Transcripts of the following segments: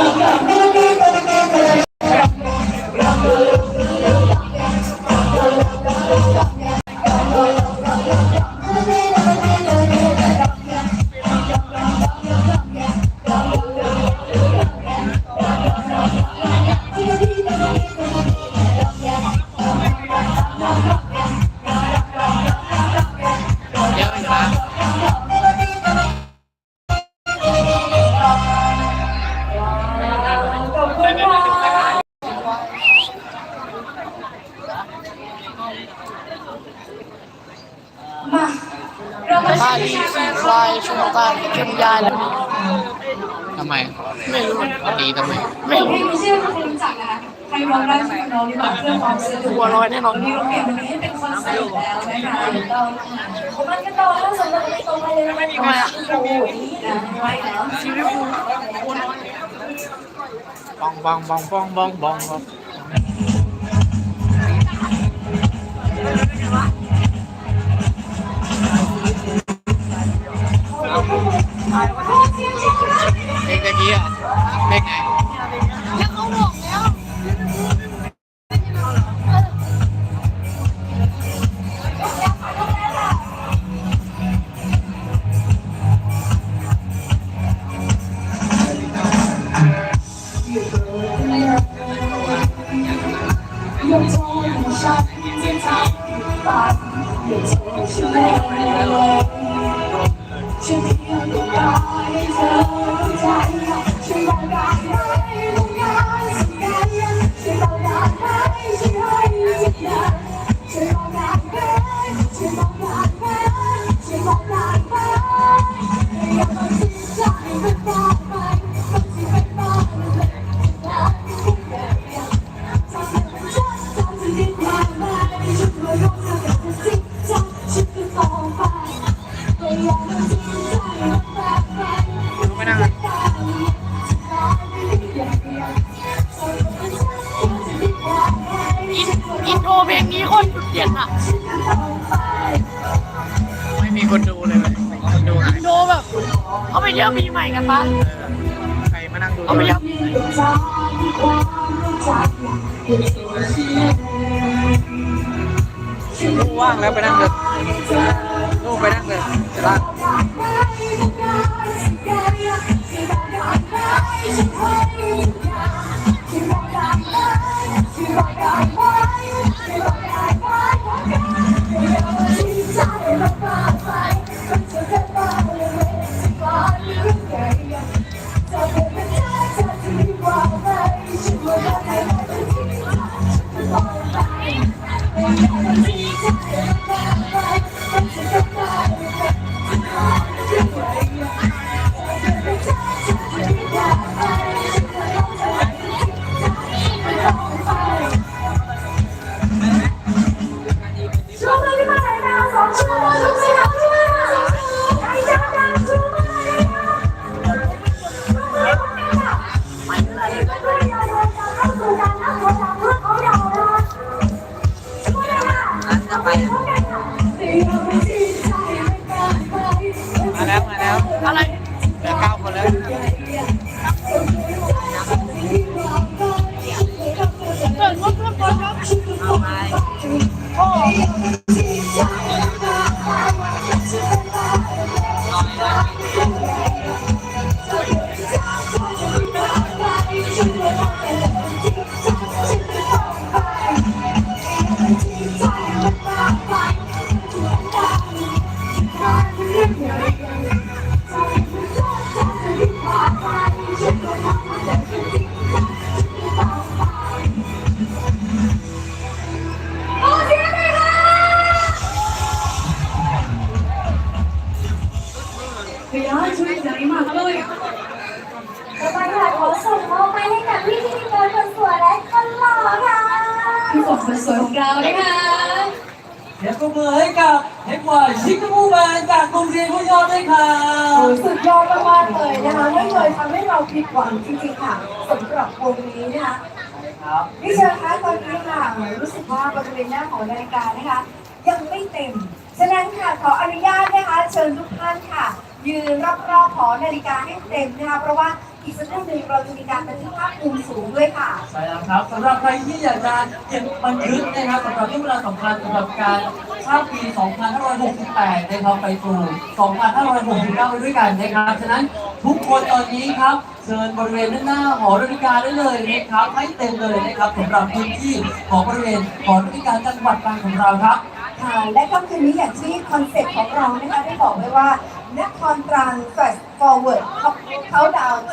Yeah. มาเรามาบาลีสีควายชุมการชุมยายแล้วทำไม ไม่รู้ตีทำไม ไม่รู้งนี้ชื่อคุณรู้จักนะคะใครร้องได้ช่วยน้องดีกว่าเพื่อความสนุกหัวเร้อยแน่นอนวันนี้เราเปลี่ยนวันให้เป็นคอนเสิร์ตแล้วนะคะเราผมมันกันต่อแล้วสำหรับในตรงไปเลยไม่มีใครอะโอ้โหนี่นะไม่แล้วชีวิตกูบองบองบองบองบองบองบอง เพลงตะกี้อะเพลงไหน เพลงนี้โคนจุดเด่นอะไม่มีคนดูเลยเว้ยคนดูหายอินโทรแบบเอาไปเที่ยวปีใหม่กันปะใครมานั่งดูเอาไปเที่ยวปีใหม่ลูกว่างแล้วไปนั่งเลยลูกไปนั่งเลยจะลาก Yeah. นะคะไม่เคยทำให้เราผิดหวังจริงๆค่ะสำหรับวงนี้นะคะครับพี่เชอร์คะตอนนี้ค่ะรู้สึกว่าบริเวณหน้าของนาฬิกานะคะ ยังไม่เต็ม ฉะนั้นค่ะขออนุญาตนะคะ เชิญทุกท่านค่ะ ยืนรอบๆของนาฬิกาให้เต็มนะคะเพราะว่า อีกสักครู่หนึ่งเราจะมีการบันทึกภาพมุมสูงด้วยค่ะ ใช่แล้วครับสำหรับใครที่อยากจะเก็บบันทึกนะครับสำหรับที่เวลาสำคัญสำหรับการข้ามปี 2568 นะครับไปสู่2569ไปด้วยกันนะครับ ฉะนั้นทุกคนตอนนี้ครับเชิญบริเวณด้านหน้าหอนาฬิกาได้เลยนะครับให้เต็มเลยนะครับสำหรับพื้นที่ของบริเวณหอนาฬิกาจังหวัดตรังของเราครับ ค่ะและค่ำคืนนี้อย่างที่คอนเซ็ปต์ของเรานะคะได้บอกไว้ว่านครตรัง Fast Forward เขาดาวน์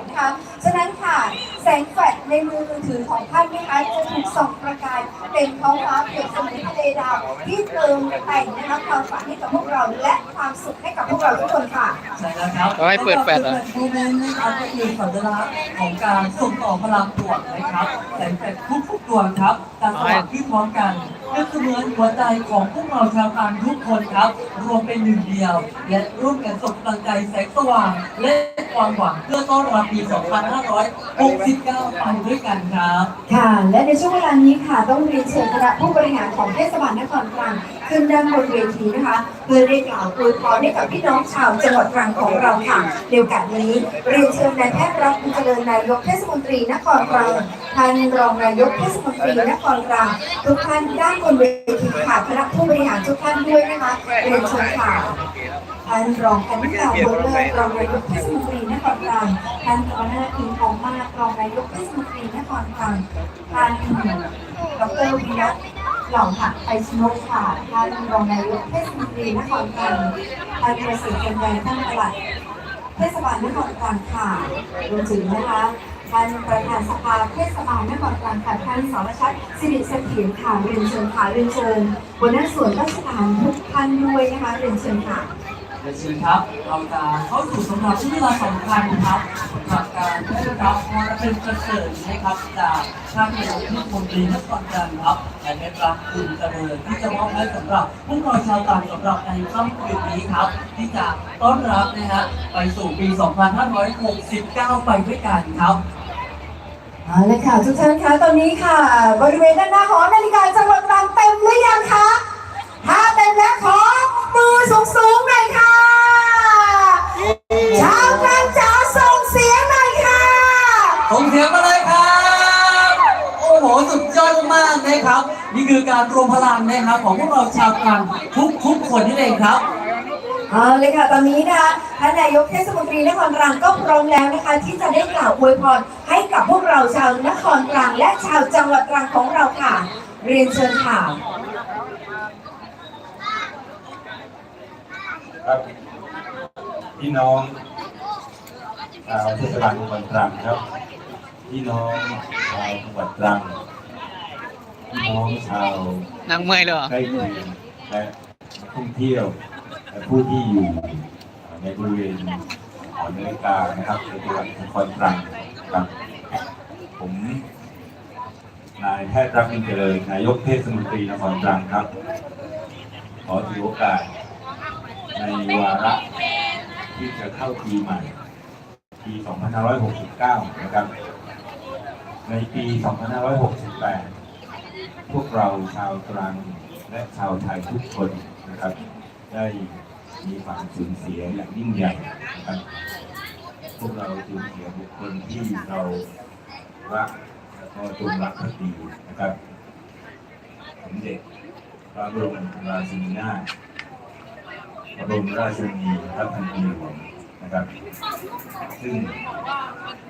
2026 นะคะฉะนั้นค่ะ แสงแฟลชในมือถือของท่านนะคะจะถูกส่องประกายเป็นท้องฟ้าเปรียบเสมือนทะเลดาวที่เติมแต่งนะคะความฝันให้กับพวกเราและความสุขให้กับพวกเราทุกคนค่ะ ใช่แล้วครับเอาให้เปิดแฟลชเหรอดูเมนนะครับก็คือสัญลักษณ์ของการส่งต่อพลังบวกนะครับแสงแฟลชทุกๆดวงครับการสว่างขึ้นพร้อมกัน ก็เสมือนหัวใจของพวกเราชาวตรังทุกคนครับ รวมเป็นหนึ่งเดียว และร่วมกันส่งกำลังใจแสงสว่าง และความหวังเพื่อต้อนรับปี 2569 ไปด้วยกันครับ ค่ะ และในช่วงเวลานี้ค่ะต้องเรียนเชิญคณะผู้บริหารของเทศบาลนครตรังขึ้นด้านบนเวทีนะคะเพื่อได้กล่าวอวยพรให้กับพี่น้องชาวจังหวัดตรังของเราค่ะในโอกาสนี้เรียนเชิญนายแพทย์รักบุญเจริญนายกเทศมนตรีนครตรัง ท่านรองนายกเทศมนตรีนครตรังทุกท่านด้านบนเวทีค่ะคณะผู้บริหารทุกท่านด้วยนะคะเรียนเชิญค่ะท่านรองคณิกาบุญเลิศรองนายกเทศมนตรีนครตรังท่านกรนาอินทองมากรองนายกเทศมนตรีนครตรังท่านดรวิรัตเหล่าหักไปชนกค่ะท่านรองนายกเทศมนตรีนครตรังท่านประสิทธิ์จันแดงท่านปลัดเทศบาลนครตรังค่ะรวมถึงนะคะ ท่านประธานสภาเทศบาลนครตรังค่ะท่านสรชัดสิริเสถียรค่ะเรียนเชิญค่ะเรียนเชิญหัวหน้าส่วนราชการทุกท่านด้วยนะคะเรียนเชิญค่ะเดี๋ยวเชิญครับ เราจะเข้าสู่สำหรับช่วงเวลาสำคัญครับสำหรับการได้รับมรดกประเสริฐนะครับจากท่านนายกเทศมนตรีนครตรังครับและได้รับคุณเจริญที่จะมอบให้สำหรับพวกเราชาวตรังสำหรับในค่ำคืนนี้ครับ ที่จะต้อนรับนะฮะไปสู่ปี 2569 ไปด้วยกันครับ เอาเลยค่ะทุกท่านคะตอนนี้ค่ะ บริเวณด้านหน้าหอนาฬิกาจังหวัดตรังเต็มหรือยังคะถ้าเต็มแล้วขอมือสูงสูงๆหน่อยค่ะชาวตรังจ๋าส่งเสียงหน่อยค่ะส่งเสียงมาเลยครับโอ้โหสุดยอดมากๆนะครับ นี่คือการรวมพลังนะครับ ของพวกเราชาวตรังทุกทุกๆคนนี่เองครับ เอาเลยค่ะตอนนี้นะคะท่านนายกเทศมนตรีนครตรังก็พร้อมแล้วนะคะ ที่จะได้กล่าวอวยพรให้กับพวกเราชาวนครตรังและชาวจังหวัดตรังของเราค่ะ เรียนเชิญค่ะครับพี่น้องชาวเทศบาลตำบลตรังครับ พี่น้องชาวจังหวัดตรังพี่น้องชาวนั่งเมื่อยเลยเหรอใกล้เคียงและนักท่องเที่ยว และผู้ที่อยู่ในบริเวณหอนาฬิกานะครับในจังหวัดนครตรังครับ ผมนายแพทย์รักมินเจริญนายกเทศมนตรีนครตรังครับ ขอถือโอกาส ในวาระที่จะเข้าปีใหม่ ปี 2569 นะครับ ในปี 2568 พวกเราชาวตรังและชาวไทยทุกคนนะครับ ได้มีความสูญเสียอย่างยิ่งใหญ่นะครับพวกเราสูญเสียบุคคลที่เรารักและก็จงรักภักดีนะครับสมเด็จพระบรมราชินีนาถพระบรมราชินีพระพันปีหลวงนะครับ ซึ่ง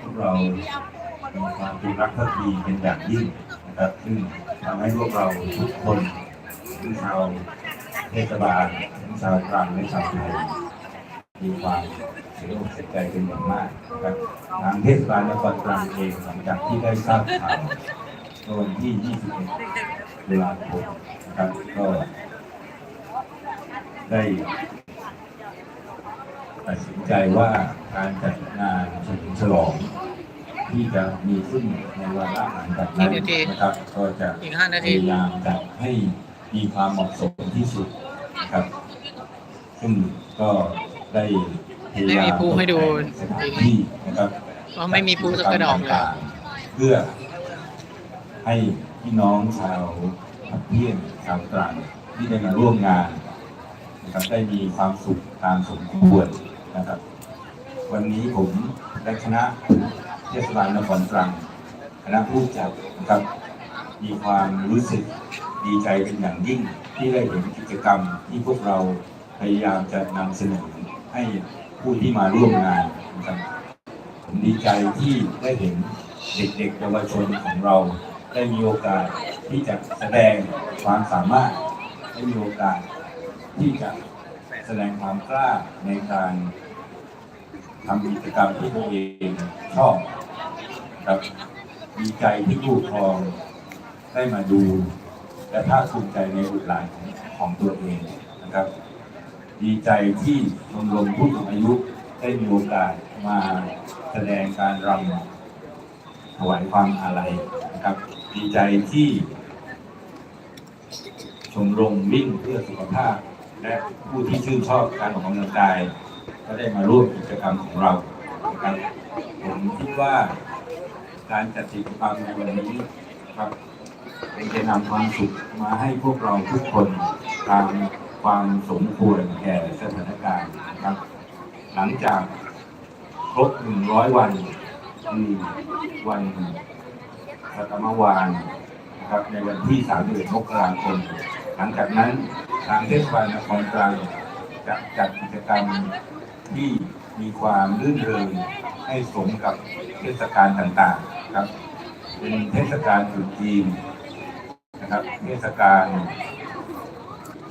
พวกเรามีความจงรักภักดีเป็นอย่างยิ่งนะครับ ซึ่งทำให้พวกเราทุกคนทั้งชาว เทศบาลทั้งชาวตรังและชาวไทยมีความเสียอกเสียใจเป็นอย่างมากนะครับทางเทศบาลนครตรังเองหลังจากที่ได้ทราบข่าวเมื่อวันที่21ตุลาคมนะครับก็ได้ตัดสินใจว่าการจัดงานเฉลิมฉลองที่จะมีขึ้นในวาระหลังจากนั้นอีกนาทีนะครับ ก็จะอีกห้านาพทียายามจัดให้มีความเหมาะสมที่สุดนะ ครับ ซึ่งก็ได้พยายามไม่มีผู้ให้ดูตกแต่งสถานที่นะครับเพราะไม่มีผู้สักกระดอกเลย ต่างๆเพื่อให้พี่น้องชาวพักเพียนชาวตรังที่ได้มาร่วมงานนะครับได้มีความสุขตามสมควรนะครับ วันนี้ผมและคณะเทศบาลนครตรังคณะผู้จัดนะครับ มีความรู้สึก ดีใจเป็นอย่างยิ่งที่ได้เห็นกิจกรรมที่พวกเราพยายามจะนำเสนอให้ผู้ที่มาร่วมงานนะครับผมดีใจที่ได้เห็นเด็กๆเยาวชนของเรา ได้มีโอกาสที่จะแสดงความสามารถ ได้มีโอกาสที่จะแสดงความกล้าในการทำกิจกรรมที่ตัวเองชอบครับดีใจที่ผู้ปกครองได้มาดู และภาคภูมิใจในบุตรหลานของตัวเองนะครับ ดีใจที่ชมรมผู้สูงอายุได้มีโอกาสมาแสดงการรำถวายความอาลัยนะครับ ดีใจที่ ชมรมวิ่งเพื่อสุขภาพ และผู้ที่ชื่นชอบการออกกำลังกาย ก็ได้มาร่วมกิจกรรมของเรานะครับผมคิดว่าการจัดกิจกรรมในวันนี้ครับ จะนำความสุขมาให้พวกเราทุกคนตามความสมควรแก่สถานการณ์นะครับ หลังจากครบ100วันคือวันสัตมวานนะครับในวันที่31มกราคม หลังจากนั้นทางเทศบาลนครตรังจะจัดกิจกรรมที่มีความรื่นเริงให้สมกับเทศกาลต่างๆครับเป็นเทศกาลตรุษจีน นะครับเทศกาล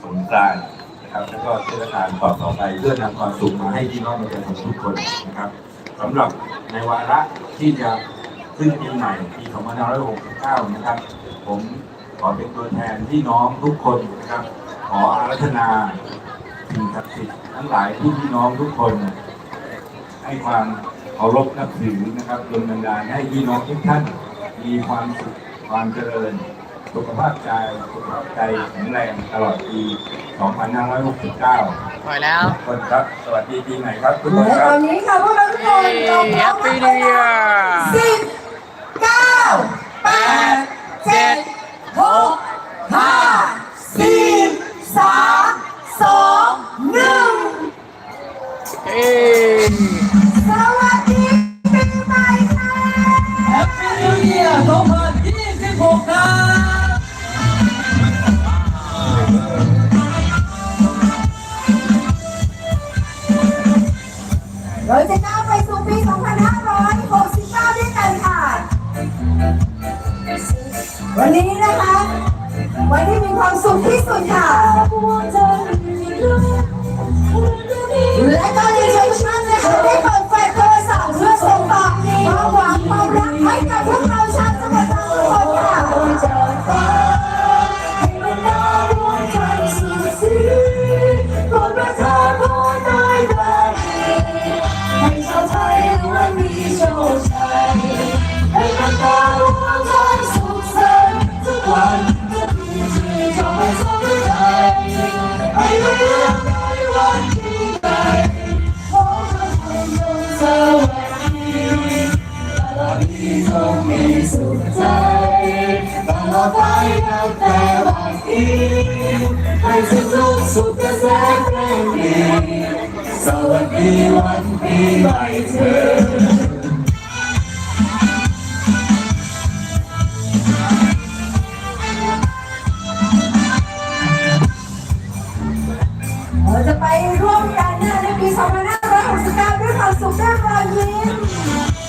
สงกรานต์นะครับแล้วก็เทศกาลต่อต่อไปเพื่อนำความสุขมาให้พี่น้องประชาชนทุกคนนะครับสำหรับในวาระที่จะขึ้นปีใหม่ปี2569 นะครับ ผมขอเป็นตัวแทนพี่น้องทุกคนนะครับ ขออารัธนาสิ่งศักดิ์สิทธิ์ทั้งหลายที่พี่น้องทุกคน ให้ความเคารพนับถือนะครับดลบันดาลให้พี่น้องทุกท่านมีความสุขความเจริญ สุขภาพกายสุขภาพใจแข็งแรงตลอดปี 2569ปล่อยแล้ว ทุกคนครับ สวัสดีปีใหม่ครับทุกคนและคตรัอบนนี้ค่ะพวกเราทุกคนเราพร้อม Happy กัน New Year สิบ ใจตลอดไปนับแต่วันนี้ให้สุขทุกสุขเกษมเร่งดีสวัสดีวันปีใหม่เธอเราจะไปร่วมกันนะในปี 2569 ด้วยความสุขด้วยรอยยิ้ม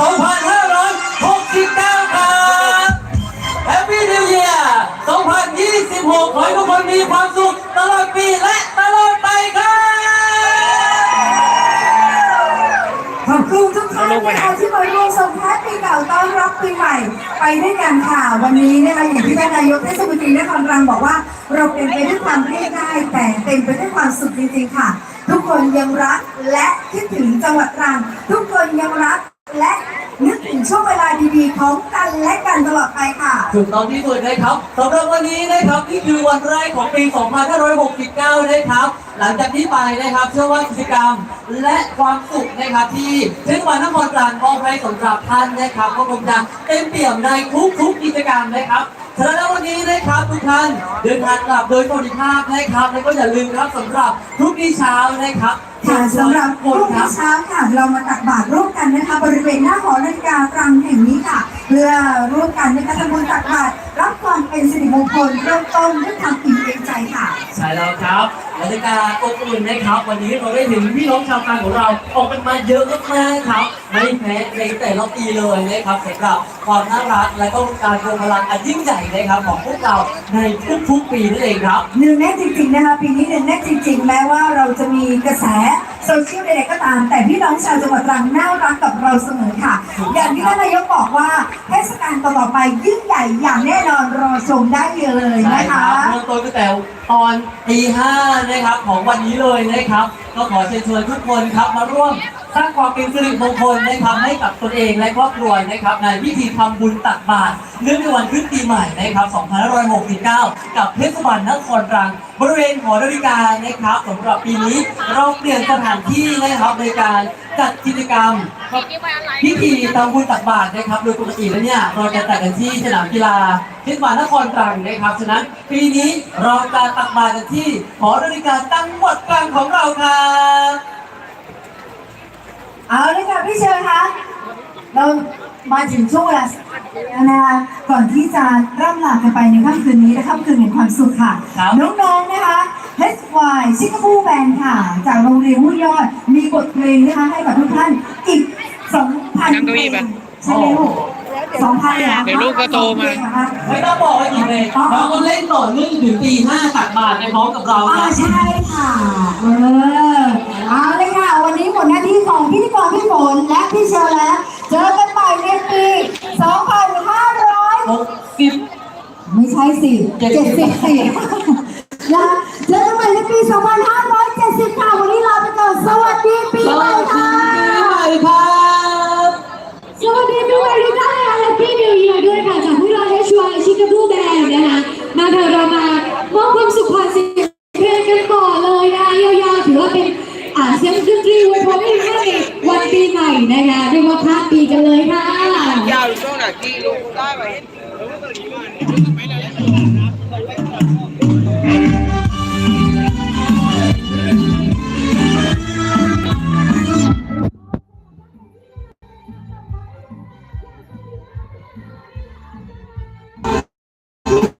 2569 ครับ Happy New Year 2026 ขอให้ทุกคนมีความสุขตลอดปีและตลอดไปครับขอบคุณทุกท่านนะคะที่มาร่วมส่งท้ายปีเก่าต้อนรับปีใหม่ ไปด้วยกันค่ะวันนี้นะคะอย่างที่ท่านนายกเทศมนตรีนครรังบอกว่า เราเป็นไปด้วยความเรียบง่ายแต่เต็มไปด้วยความสุขจริงๆค่ะ ทุกคนยังรักและคิดถึงจังหวัดตรัง ทุกคนยังรัก และนึกถึงช่วงเวลาดีๆ ของกันและกันตลอดไปค่ะ ถูกต้องที่สุดนะครับสำหรับวันนี้นะครับนี่คือวันแรกของปี 2569 นะครับ หลังจากนี้ไปนะครับเชื่อว่ากิจกรรมและความสุขนะครับที่เทศบาลนครตรังมอบให้สำหรับท่านนะครับก็คงจะเต็มเปี่ยมในทุกๆกิจกรรมนะครับฉะนั้นแล้ววันนี้นะครับทุกท่านเดินทางกลับโดยสวัสดิภาพนะครับ แล้วก็อย่าลืมครับสำหรับพรุ่งนี้เช้านะครับ ค่ะสำหรับรุ่งเช้าค่ะ เรามาตักบาตรร่วมกันนะคะ บริเวณหน้าหอนาฬิกาตรังแห่งนี้ค่ะ เพื่อร่วมกันนะคะทำบุญตักบาตรรับความเป็นสิริมงคลเริ่มต้นด้วยความอิ่มเอมใจค่ะ ใช่แล้วครับบรรยากาศอบอุ่นนะครับ วันนี้เราได้เห็นพี่น้องชาวกลางของเราออกกันมาเยอะมากๆครับไม่แพ้ในแต่ละปีเลยนะครับสำหรับความน่ารักและก็การรวมพลังอันยิ่งใหญ่นะครับของพวกเราในทุกๆปีนั่นเองครับเนืองแน่นจริงๆนะคะปีนี้เนืองแน่นจริง ๆ แม้ว่าเราจะมีกระแสโซเชียลใดๆก็ตาม แต่พี่น้องชาวจังหวัดตรังน่ารักกับเราเสมอค่ะ อย่างที่ท่านนายกบอกว่าเทศกาลต่อๆไปยิ่งใหญ่อย่างแน่นอนรอชมได้เลยใช่นะครัคะ บเริ่มต้นตั้งแต่ตอนตีห้านะครับของวันนี้เลยนะครับ ก็ขอเชิญชวนทุกคนครับมาร่วม สร้างความเป็นสิริมงคลนะครับให้กับตนเองและครอบครัวนะครับในพิธีทำบุญตักบาตรเนื่องในวันขึ้นปีใหม่นะครับ 2569 กับเทศบาลนครตรัง บริเวณหอนาฬิกานะครับสำหรับปีนี้เราเปลี่ยนสถานที่นะครับในการจัดกิจกรรม พิธีทำบุญตักบาตรนะครับ โดยปกติแล้วเนี่ยเราจะจัดกันที่สนามกีฬาเทศบาลนครตรังนะครับฉะนั้นปีนี้เราจะตักบาตรกันที่หอนาฬิกาตั้งหมดกลางของเราครับ เอาเลยค่ะพี่เชิญคะเรามาถึงช่วงเวลาสำคัญแล้วนะคะก่อนที่จะร่ำลากันไปในค่ำคืนนี้และค่ำคืนแห่งความสุขค่ะ ครับ น้องๆนะคะ HY ชิคาบูแบนค่ะ จากโรงเรียนห้วยยอด มีบทเพลงนะคะให้กับทุกท่านอีก2,000นั่งเก้าอี้เพลปะงใช่ไหมลูก2,000เลยหรอคะเดี๋ยวลูกก็โตมาเหรอคะไม่ต้องบอกว่ากี่เพลงเราก็เล่นต่อเนื่องถึงตีห้าตักบาตรในพร้อมกับเราอ่าครับใช่ค่ะ เออเอา มดหน้าที่ของพิธีกรพี่ฝนและพี่เชอร์แล้ว เจอกันใหม่ในปี2500หกสิบไม่ใช่สิเจ็ดเจ็ดสิสิบบสี่นะเจอกันใหม่ในปี 2570 ค่ะ วันนี้ลาไปก่อน สวัสดีปีสใหม่วัสดีค่ะ ปีใหม่ครับ สวัสดีปีใหม่ทุกท่านนะคะและพี่นิวเยียร์ด้วยค่ะจากพวกเราให้ชวยชิคาบูแบนนะคะมาเถอะเรามามอบความสุขผ่านเสี นะคะเรียกว่าข้ามปีกันเลยค่ะ ยาวช่วงไหนกี่ลูกได้ไหม